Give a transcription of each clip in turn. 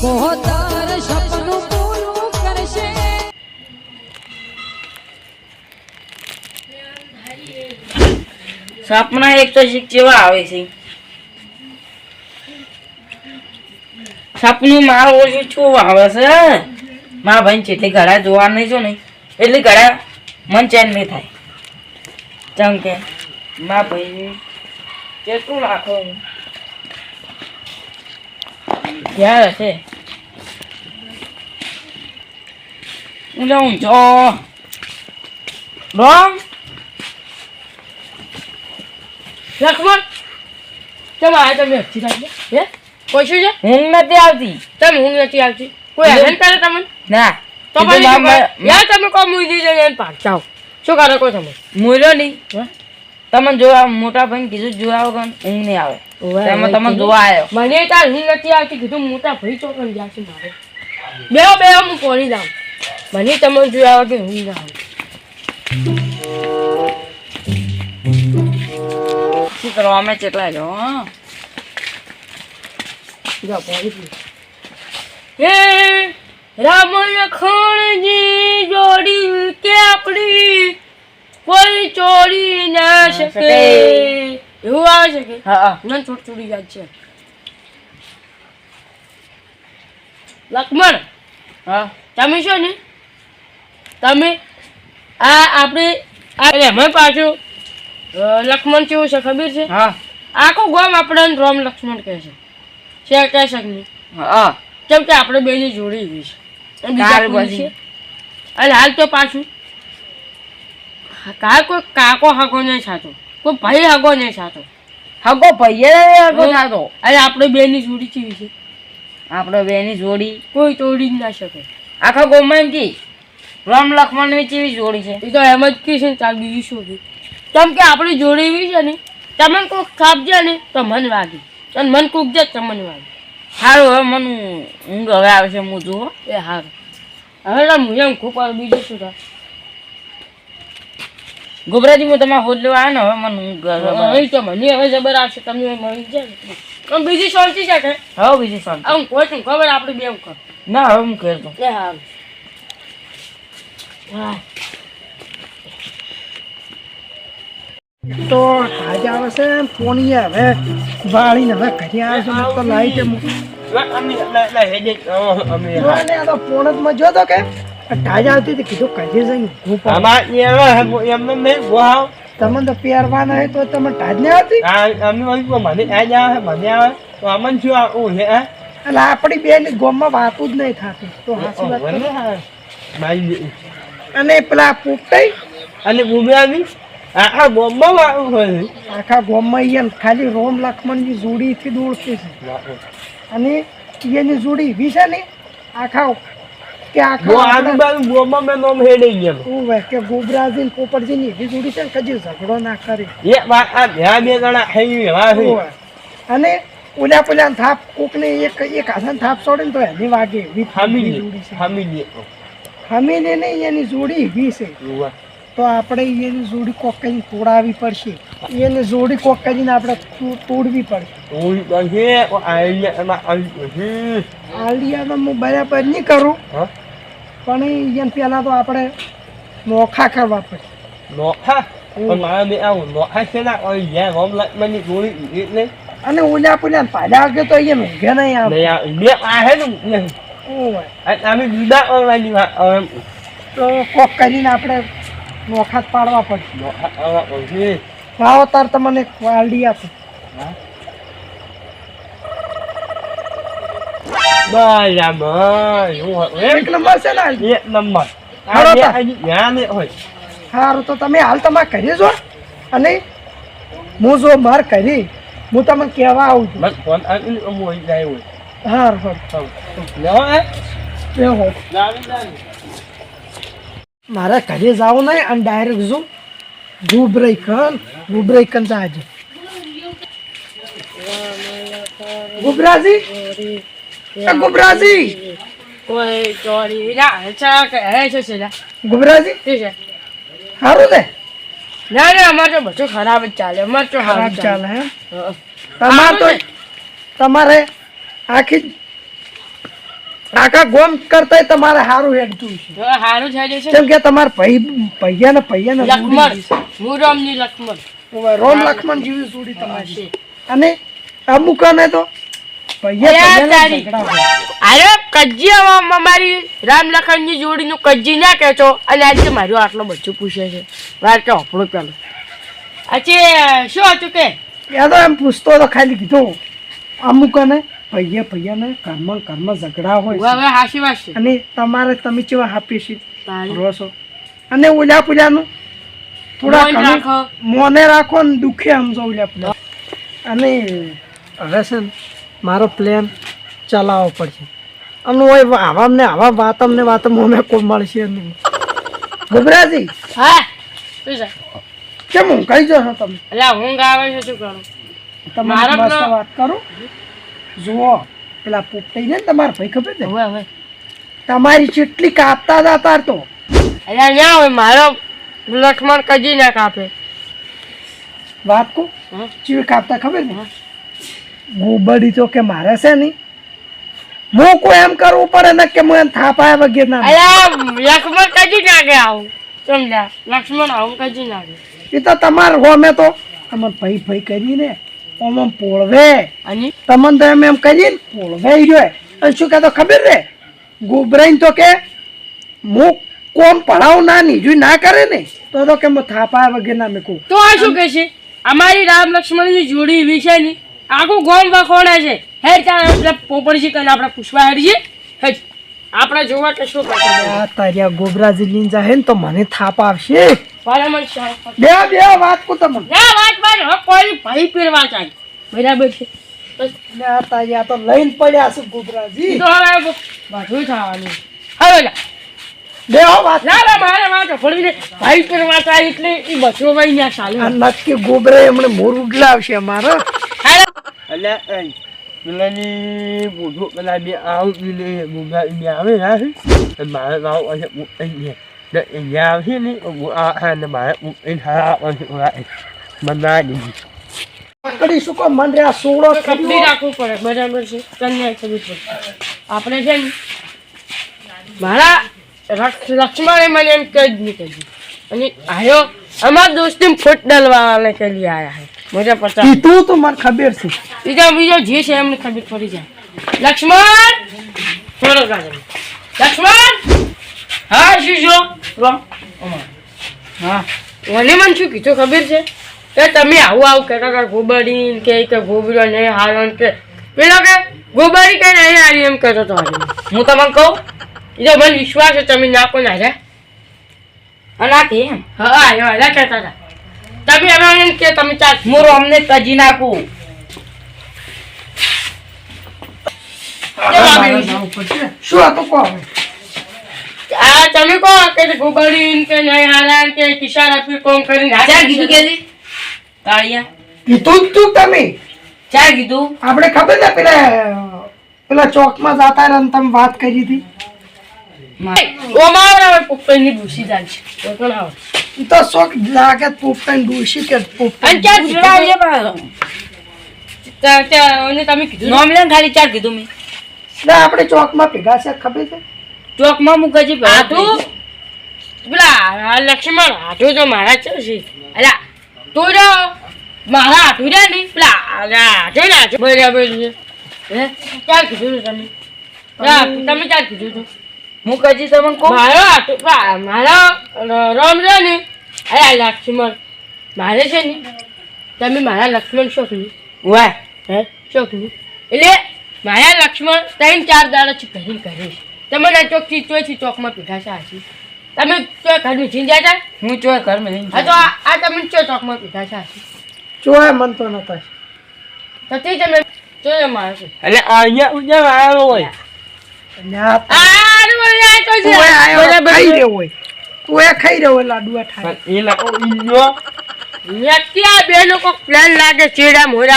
સપનું એક તો જેવા આવે છે. સપનું મારો ઓછું છું આવે છે. મારા ભાઈ જેટલી ઘડા જોવા નહીં છો ને એટલી ઘડા મન ચેન નહીં થાય. ચમ કે મારા ભાઈ કેટલું રાખો હું ક્યાં હશે હું જાઉં છો રોમ લક્ષ્મણ કેમ આયા તમે હજી રાખી હે પૂછ્યું છે ઊંઘ નથી આવતી તમે ઊંઘ નથી આવતી કોઈ હેરાન કરે તમને ના તો પછી શું? યાર તમે કહો મૂકી દીધો એને જાઓ શું કરો કહો તમે મૂલ્યો નહીં હે? તમને જોવા મોટા ભાઈ કીધું જોવા વગર ઊંઘ નહીં આવે. તેમાં જોવા આવ્યો. મને તાર ઊંઘ નથી આવતી. કીધું મોટા ભાઈ ચોકન જાશું મારે. બે બે હું કોરી જાઉં. મને તમે જોયા વગર ઊંઘ ના આવે. શું કરવા અમે ચેટલા જો હં? જાઓ પાણી હે રામ જોડી કે આપણી કોઈ ચોરી શકે એવું આવે છે કે? હા હા. મને થોડી થોડી યાદ છે. લક્ષ્મણ હા. તમે છો ને? તમે આ આપણે અરે અમે પાછું લક્ષ્મણ કેવું છે ખબર છે? હા. આખું ગામ આપણે રામ લક્ષ્મણ કહે છે. છે કહે છે કે નહીં? હા. કેમ કે આપણે બેની જોડી ગઈ છે. બીજા. છે? અને હાલ તો પાછું કાલ કોઈ કાકો હગો નહીં છાતો. કોઈ ભાઈ હગો નહીં છાતો. હગો ભાઈએ હગો. થતો અને આપણે બેની જોડી કેવી છે? આપણે બેની જોડી કોઈ તોડી જ ના શકે. આખા ગોમાં કી રામ લખમણની કેવી જોડી છે? એ તો એમ જ કહે છે ચાલ બીજું શું કહે કેમ કે આપણી જોડી એવી છે ને તમે કોઈક કાપજે ને તો મન વાગે. અને મન કૂકજે જાય તો મને વાગે. સારું હવે મને ઊંઘ હવે આવે છે હું જુઓ એ હારું. હવે હું એમ ખૂબ બીજું શું થાય? ગોબરાજી હું તમારે હોદ લેવા આવ્યો ને હવે મને તો મને હવે જબર આવશે તમે મળી જાય બીજી શાંતિ છે કે? હવે બીજી શાંતિ. હું કોઈ છું ખબર આપણે બે કર ના હવે હું કહેતો. હા. તો તાજા આવે છે પોણી હવે વાળીને હવે ઘરે આવે તો લાઈટ અમે તો પોણતમાં જો તો કે? તાજા આવતી હતી કીધું ઘરે જઈને ઊભું પડે. તમને તો પહેરવાના હોય તો તમે તાજ ને આવતી એટલે આપણી બેન ગોમમાં વાતું જ નહીં થતી. તો. અને પેલા પોપટાઈ અને બુમરાની આખા ગોમમાં વાળું હોય આખા ગોમમાં અહીંયા ખાલી રોમ લક્ષ્મણની જોડીથી દોડતી છે. અને એની જોડી એવી છે ને આખા કે બોમ્બમાં હેડી ગયો કે ગોબરાજી ને એવી જોડી છે ને કદી ઝઘડો ના કરે. એ વાત આ બે જણા છે અને ઓલા પેલા થાપ કોકને એક એક હાથે થાપ છોડે ને તો એની વાગે એવી ખામી જોડી છે ખામી લે હમી ને નહીં એની જોડી એવી છે તો આપણે એની જોડી કોક કરીને તોડાવી પડશે. એની જોડી કોક કરીને આપણે તોડવી પડશે. આલિયામાં હું બરાબર નહીં કરું. પણ એને પહેલાં તો આપણે નોખા કરવા પડે. નોખા? પણ મારા બે આવું નોખા છે ને ઓય જ્યાં રોમ લક્ષ્મણની ગોળી એટલે અને ઓલા પેલા પાડા આગળ તો અહીંયા મેઘે નહીં આવે. બે આ ને. અમે જુદા વાત તો કોક કરીને આપણે નોખા જ પાડવા પડશે. લાવો તાર તમને વાલડી આપો. બરાબર એક નંબર છે ને? એક નંબર હોય સારું તો તમે હાલ તમારે કરી જો અને હું જો માર કરી હું તમને કહેવા આવું છું બસ ફોન આવી જાય હોય હાર હે મારે ઘરે જવું નહીં અને ડાયરેક્ટ જો ગુબરાઈ કન ગુબરાઈ કન જાજે ગુબરાજી ગુબરાજી! કોઈ ચોરી ના અચ્છા કે હે છે છે. ગુબરાજી? છે? સારું ને. ના ના અમારે તો બધું ખરાબ જ ચાલે અમારે તો ખરાબ ચાલે હે? તમારે તો તમારે આખી આખા ગોમ કરતા તમારે સારું હેડતું છે. થઈ જશે કેમ કે તમારે પૈયા ભૈયા ને પૈયા ને લક્ષ્મણ હું રામની લક્ષ્મણ રોમ લક્ષ્મણ જેવી સુડી તમારી અને અમુક ને તો અરે કજિયામાં મારી રામ લખનની જોડીનું કજ્જી ના કહેતો. અને આજે મારું આટલો બધું પૂછે છે. વાર કે આપણો પેલો. અચ્છે શું હતું કે? યાદ એમ પૂછતો તો ખાલી કીધું અમુક અને ભૈયા ભૈયાને કર્મ કર્મ ઝઘડા હોય હવે વાત છે. અને તમારે તમે ચેવા હાપી છે? છો. અને ઓલા પુલાનું થોડા મોન રાખો. ને દુખે સમજો ઓલા પુલા અને હવે છે મારો પ્લેન ચલાવવો પડશે. અમને હોય આવા અમને આવા વાત અમને વાત અમે કોઈ મળશે નહીં. ગભરાજી હા કેમ હું કઈ જશો તમે? એટલે ઊંઘ આવે છે શું કરું? તમારે વાત કરું. જુઓ પેલા પોપટાઈ ને તમારા ભાઈ ખબર ને હવે હવે તમારી ચેટલી કાપતા હતા તાર તો. એટલે ના હોય મારો લક્ષ્મણ કજી ના કાપે. વાત કો ચીડ કાપતા ખબર ને ગોબડી તો કે મારે છે નહીં. હું કોઈ એમ કરવું પડે ને કે હું એમ થાપાયા વગેરે ના લક્ષ્મણ કજી નાખે આવું. સમજ્યા? લક્ષ્મણ આવું કજી નાખે એ તો તમારે હોમે તો તમે ભાઈ ભાઈ કરીને ઓમ ઓમ પોળવે. અને? તમને તો એમ એમ કરીને પોળવે રહ્યો. અને શું કહેતો ખબર રે ગોબરાઈને તો કે હું કોમ પડાવું ના નીજું ના કરે ને. તો તો કે હું થાપાયા વગેરે ના મેં કહું તો આ શું કહે છે? અમારી રામ લક્ષ્મણની જોડી એવી છે ને આખું ગોમ વખોડે છે. હે ચાલે આપણે પોપડજી કરીને આપણે પુષ્પા હેડીએ. હે આપણે જોવા કે શું આ તારી ગોબરાજી લઈને જાય ને તો મને થાપ આવશે. બે બે વાત કો તમને. ના વાત વાત હવે કોઈ ભાઈ પીરવા ચાલે બરાબર છે. ને આ તારી આ તો લઈને પડ્યા છે ગોબરાજી. તો હવે બધું થવાનું. હવે બે વાત. ના ના મારે વાત ફળવી દે ભાઈ પીરવા ચાલે એટલે એ બધું ભાઈ ના ચાલે. નક્કી ગોબરે એમણે મોર ઉડલાવશે અમારો. એ પેલાની બુઢું પેલા બે આવું પેલે ગુંગા બે આવે ના છે મારે લાવ અને અહીંયા ને અહીંયા આવશે ને આ હા ને મારે એ હા આવશે મના દીધી પકડી શું કો મન રે આ સોળો કપડી રાખવું પડે બરાબર છે? કન્યા ખબર પડે આપણે છે ને મારા લક્ષ્મણે મને એમ કહી જ નહીં કહ્યું અને આયો અમારા દોસ્તી ફૂટ ડલવાને કે આવ્યા આયા હા શું મને મને શું કીધું ખબર છે? કે તમે આવું આવું કેતા હતા ગોબરી કે કે ગોબરો નહીં હારો કે. પેલો કે ગોબરી કે નહીં હારી એમ કહેતો હતો હું તમને કહું? બીજો મને વિશ્વાસ છે તમે નાખો ના રે અનાથી એમ. હા કેતા આવ્યા હતા. તમે એમ એમ કે તમે ચાર હું અમને કજી નાખું. મારે. શું હતું કહો હવે? આ તમે કહો કે ગોબડી કે નહીં હારા કે કિસાન આપી કોમ કરીને ચાર કીધું કે કાળિયા કીધું જ તું તમે. ચાર કીધું. આપણે ખબર ને પેલા પેલા ચોકમાં જતા રહ્યા ને તમે વાત કરી હતી? ઓમાં પોપટની ભૂસી જાય છે. પણ આવે. તો શોખ લાગે પોપટાને ડોશી કે પોપટાને અને જોડાવજે અને તમે કીધું નોમ લે ખાલી ચાર કીધું મેં. એટલે આપણે ચોકમાં ભેગા છે ખબર છે? ચોકમાં હું કજી આટું પેલા લક્ષ્મણ હાથું તો મારા છે. અલા તું જો મારા હાથું રહ્યા ને પેલા આટું ને આટું બરાબર છે. હે? ક્યાં કીધું તમે. તમે ક્યાં કીધું તું. હું કજી તમને કહું મારો આટું પા- મારો રામ છે ને અરે લક્ષ્મણ. મારે છે ને તમે મારા લક્ષ્મણ શોખની વાહ. હે? શોખની એટલે મારા લક્ષ્મણ ત્રણ ચાર દાડા છે પહેરી કરીશ તમે ના ચોકથી ચોથી ચોકમાં પીઠા છે આશી તમે ચોય ઘરનું જીન જાય હું ચોય ઘરમાં હા તો આ તમને તમે ચો ચોકમાં પીઠા છે આશી ચોય મન તો નતા તો તે તમે ચોય મારો છે. એટલે અહીંયા ઉજા મારો હોય. બે લોકો પ્લાન લાગે ચેડા મોર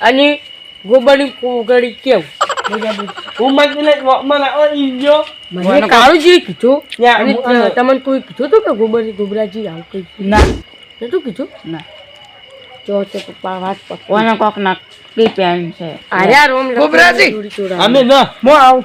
અને ગોબરની કોગળી કેવું? બરાબર મને મને ઓ ઈયો મને કાળુજી કીધું. તમને કોઈ કીધું હતું કે ગોબરની ગોબરાજી આવું કઈ ના. નતું કીધું? ના. જો તો પપ્પા વાત પકડી. કોક ના પેન છે. આર્યા રોમ ગોબરાજી. અમે ના. હું આવું.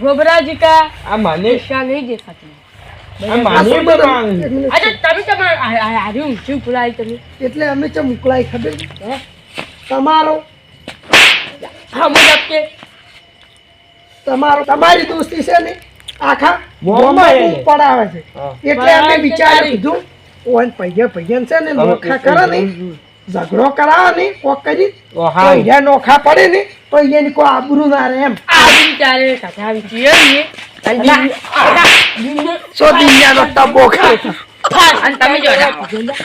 ગોબરાજી કા? આ માને દિશા નહીં દેખાતી એટલે અમે તમારો તમારી દોસ્તી છે ને આખા મોમાં પડાવે છે. એટલે અમે વિચાર કીધું ઓન પૈયા પૈયા છે ને મોખા કરે ને. ઝઘડો કરાવે ને કોક કરી નોખા પડે ને તો અહીંયાની કોઈ આબરૂ ના રહે એમ. આ વિચારે કથા વિચારીએ અને દિન- સો દુનિયાનો ટબ્બો ખાય ફાસ, અને તમે જો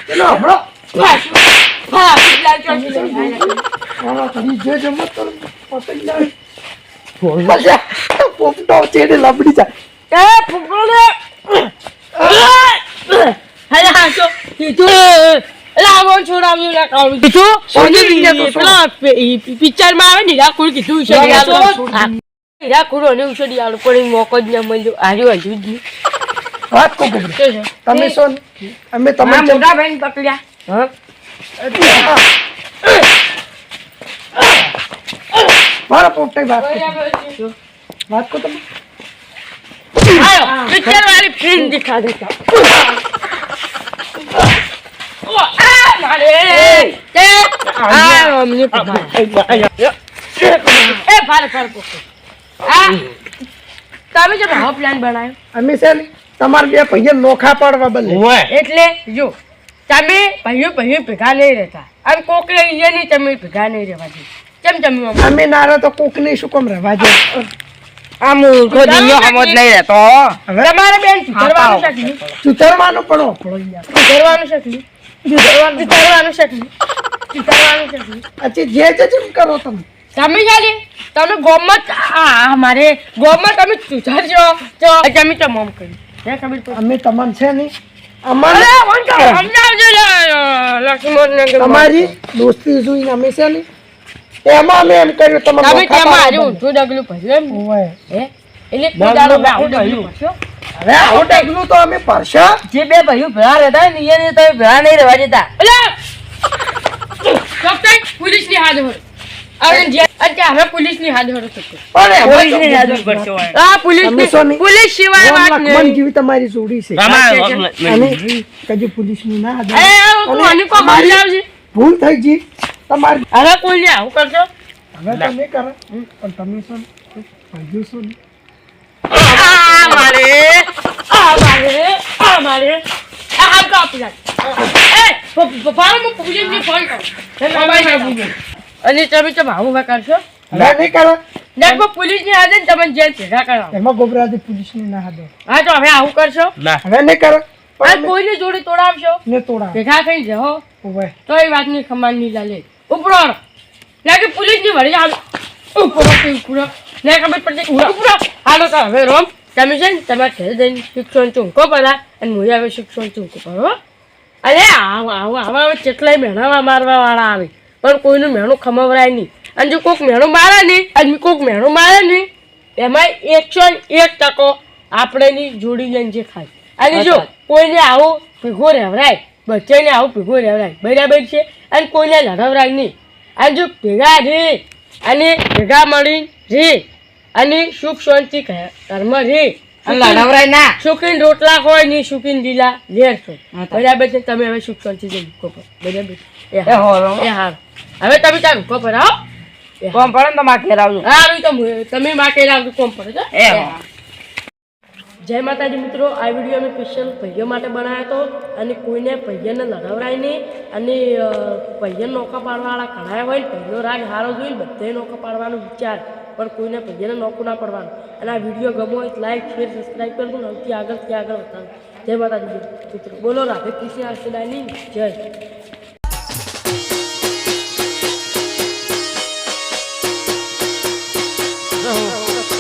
પેલો હમણો? પોપટો ચેડે લબડી જાય એ હા તો કીધું. આવો છોડાવ્યું ના કાઢું કીધું? સોની પેલા પિક્ચરમાં આવે ને હીરાકુડ કીધું છે હીરાકુડ અને ઉછળી આલો પણ મોકો જ ન મળ્યો. હાર્યો હજુ જ વાત કો? તમે શું અમે તમે મોટા ભાઈને પકડ્યા. હા? મારા પોપટે વાત. વાત કો તમે? આયો પિક્ચર વાળી ફિલ્મ દિખા દેતા તમે જે ભાવ પ્લાન બનાવ્યો અમે છે ને તમારા બે પૈયા નોખા પાડવા બદલે એટલે જો તમે ભાઈઓ ભાઈઓ ભેગા નહીં? રહેતા અને કોકરે અહીંયા નહીં તમે ભેગા નહીં રહેવા દે કેમ તમે અમે નારા તો કોક ને શું કેમ રહેવા દે આ મૂર્ખો દિયો સમજ નહીં રહેતો તમારે બેન સુધરવાનું છે સુધરવાનો પણ સુધરવાનું શક્યું શક્યું સુધરવાનું શક્યું અચ્છા જે જે જેમ કરો તમે? તમે જાણે તમે ગોમત આ મારે ગોમત તમે સુધરજો. તો તમે તો કરી. હે ખબર પડી? અમે તમને છે નહીં. અમારે લક્ષ્મણને કે તમારી દોસ્તી જોઈને અમે છે ને એમાં અમે એમ કર્યું તમે તમે. ઊંધું ડગલું ભર્યું એમ? એટલે કોઈ આવો ડગલું તો અમે પરસા. જે બે ભાઈઓ ભેળા રહેતા હોય ને એને તમે ભેળા નહીં રહેવા દેતા. તમે પોલીસ સિવાય ઓમ વાત લખમણ નહીં. જેવી તમારી જોડી છે. રામા, અને કદી પોલીસની ના એ, આદત. હું આની કોઈ અમારી- સમજાવજે. ભૂલ થઈ ગઈ. તમારી હવે કોઈને આવું કરશો? હવે તમે કરો. પણ તમે શું ભાગ્યું શું નહીં? અને તમે તો ભાવ ઊભા કરશો? નહીં કરો. ને કોઈ પોલીસની હાજર તમે જેલ ભેગા કરો એમાં ગોબરાથી પોલીસની ના આદત. હા તો હવે આવું કરશો? ના. હવે નહીં કરો. અમે જોડે તોડાવશો? ને તોડા ભેગા થઈ જહો. તો એ વાતની ખમાન નહીં લાલે ઉપરો લાગે પોલીસની વળી હાલ. ઉપરો ઉપરો. ને ખબર પડતી ઉપરો. હાલો તો હવે રોમ. તમે છે ને તમારે ઘરે જઈને શિક્ષણ ચૂંકો પડા અને હું હવે શિક્ષણ ચૂંકો પડો હો. અરે આવો આવો આવા હવે કેટલાય મહેણાવા મારવા વાળા આવે. પણ કોઈનું મહેણું ખમવરાય નહીં. અને જો કોઈક મહેણું મારે નહીં અને કોઈક મહેણું મારે નહીં એમાં એકસો એક ટકો આપણેની જોડી લઈને જે ખાય. અને જો કોઈને આવું ભેગો રહેવરાય બચ્ચાને આવું ભેગો રહેવરાય બરાબર છે? અને કોઈને લડવરાય નહીં. અને જો ભેગા રે અને ભેગા મળી રે અને સુખ શાંતિ કર્મ રે લડાવરાય ના. સુકીન રોટલા હોય ને સુકીન લીલા લેર છો. બરાબર છે? તમે હવે સુખ શાંતિ જઈ મૂકો પર બરાબર એ એ એ હા હવે તમે ત્યાં મૂકો પર આવો કોમ પડે તો ઘેર આવજો. હા તો મુ- તમે માટે આવજો કોમ પડે એ હા. જય માતાજી મિત્રો આ વીડિયો અમે સ્પેશિયલ ભૈયો માટે બનાવ્યો હતો અને કોઈને ભૈયાને લડાવરાય નહીં અને ભૈયા નોકા પાડવાવાળા ઘણા હોય ને ભૈયો રાગ સારો જોઈને બધે નોકા પાડવાનો વિચાર પણ કોઈને ભાઈઓને નોખું ના પડવાનું. અને આ વીડિયો ગમો હોય લાઈક શેર સબસ્ક્રાઈબ કરજો ને સૌથી ત્યાં આગળ બતાવો જય માતાજી મિત્રો. બોલો રાધે કૃષ્ણ આશીર્વાદની જય.